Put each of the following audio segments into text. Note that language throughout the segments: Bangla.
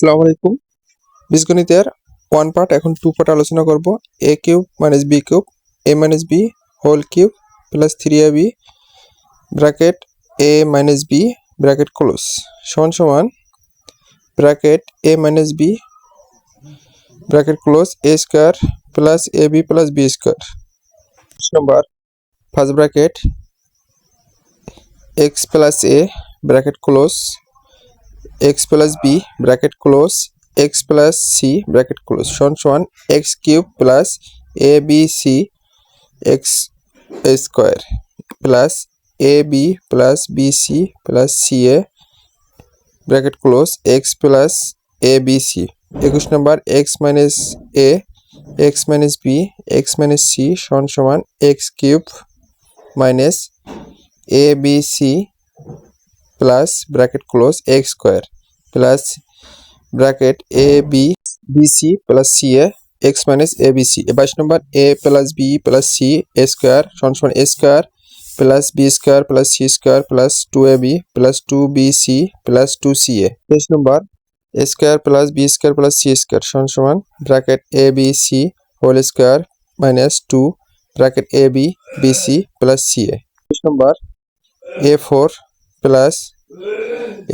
আসসালামু আলাইকুম। বীজগণিতের ওয়ান পার্ট এখন টু পার্ট আলোচনা করব। A cube minus b cube a minus b whole cube plus three a b bracket a minus b bracket close সমান সমান bracket a minus b bracket close a square plus a b plus b square number first bracket x plus a bracket close x plus b bracket close x plus c bracket close সমান সমান x cube plus a b c x square plus a b plus b c plus c a bracket close x plus a b c একুশ নম্বর x minus a x minus b x minus c সমান সমান x cube minus a b c plus bracket close x square plus bracket a b b c plus c a x minus a b c বাইশ number a plus b plus c a square সমান সমান a square plus b square plus c square plus two a b plus two b c plus two c a তেইশ number a square plus b square plus c square সমান সমান bracket a b c whole square minus two bracket a b b c plus c a তেইশ number a four plus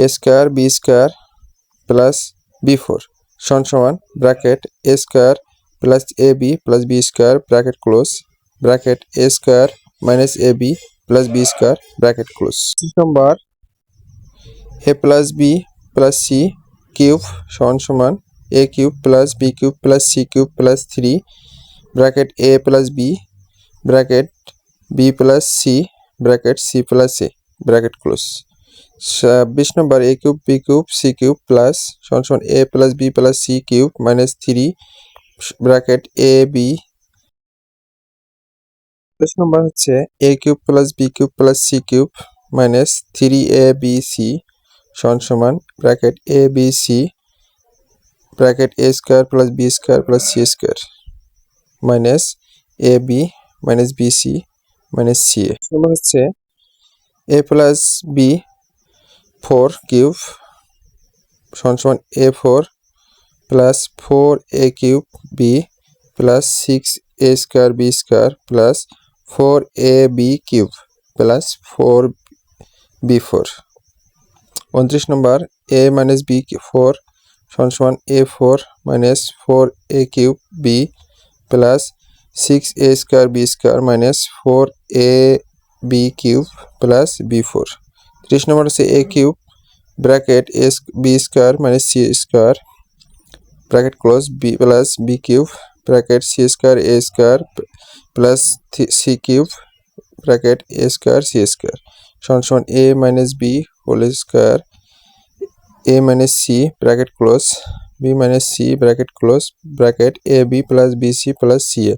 a square b square plus b four সমান সমান bracket a square plus a b plus b square bracket close bracket a square minus a b plus b square bracket close. Number, a plus b plus c cube সমান সমান a cube plus b cube plus c cube plus three bracket a plus b bracket b plus c bracket c plus a. Bracket close বিশ number a cube b cube c cube plus সমান a plus b plus c cube minus three bracket a b সাতাশ নম্বর হচ্ছে a cube plus b cube plus c cube minus three a b c সমান সমান bracket a b c bracket a square plus b square plus c square minus a b minus b c minus c a number হচ্ছে a plus b four cube সমান সমান a four plus four a cube b plus six a square b square plus four a b cube plus b four four উনত্রিশ number a minus b four সমান সমান a four minus four a cube b plus six a square b square minus four a b cube plus b four ত্রিশ নম্বর হচ্ছে a cube bracket s b square minus c square bracket close b plus b cube bracket c square a square plus c cube bracket a square c square সমান সমান a minus b whole square a minus c bracket close b minus c bracket close bracket a b plus b c plus c a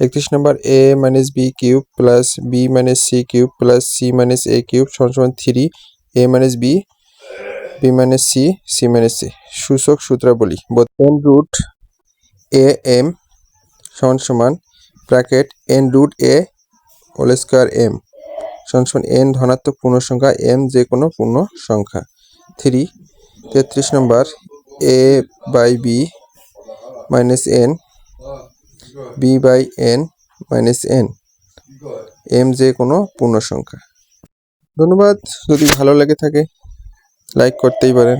একত্রিশ number a minus b cube plus b minus c cube plus c minus a cube সমান three a minus b b minus c c minus a সূচক সূত্রাবলী এন রুট এ এম সমান সমান bracket n root a whole square m সমান সমান এন ধনাত্মক পূর্ণ সংখ্যা এম যে কোনো পূর্ণ সংখ্যা থ্রি তেত্রিশ number a by b minus n b by n minus n m যে কোনো পূর্ণ সংখ্যা ধন্যবাদ। যদি ভালো লেগে থাকে লাইক করতেই পারেন।